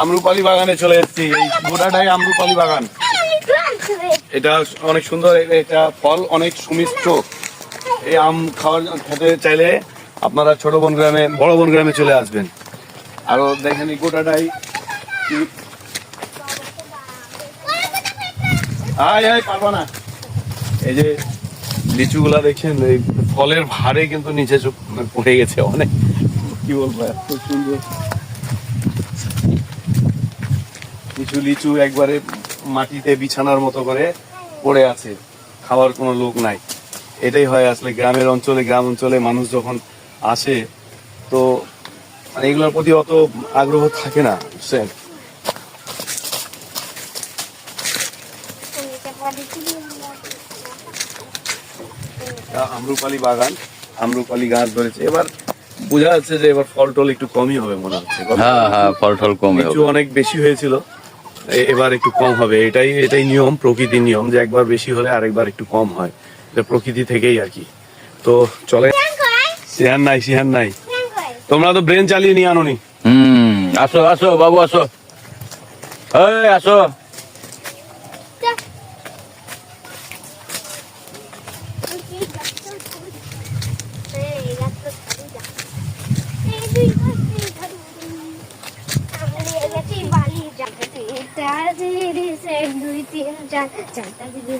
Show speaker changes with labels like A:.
A: আমরুপালি বাগানে চলে এসেছি। এই গোটাটাই আমরুপালি বাগান। এটা অনেক সুন্দর এটা ফল অনেক সুমিষ্ট। এই আম খাওয়ার খেতে চাইলে আপনারা ছোট বন গ্রামে, বড় বন গ্রামে চলে আসবেন। আরও দেখেন এই গোটাটাই না। এই যে লিচুগুলা দেখছেন, এই ফলের ভারে কিন্তু নিচে পড়ে গেছে অনেক। কি বলব, এত সুন্দর। কিছু লিচু একবারে মাটিতে বিছানার মতো করে পড়ে আছে খাওয়ার কোনো লোক নাই। এটাই হয় আসলে গ্রামের অঞ্চলে গ্রাম অঞ্চলে মানুষ যখন আসে তো মানে এগুলোর প্রতি অত আগ্রহ থাকে না বুঝছেন? আমরুপালি বাগান আমরুপালি গাছ ধরেছে। এবার বোঝা যাচ্ছে যে এবার ফল টল একটু কমই হবে মনে হচ্ছে।
B: হ্যাঁ হ্যাঁ ফল টল কমে হবে।
A: অনেক বেশি হয়েছিল। এবার একটু কম হবে। এটাই এটাই নিয়ম প্রকৃতির নিয়ম যে একবার বেশি হলে আরেকবার একটু কম হয়। এটা প্রকৃতি থেকেই আর কি। তো চলে। সিহান নাই সিহান নাই। তোমরা তো ব্রেন চালিয়ে নিয়ে আনোনি।
B: হুম আসো আসো বাবু আসো। এই আসো।
C: বালি জায়গাতে দুই তিন চার চারটা দিদি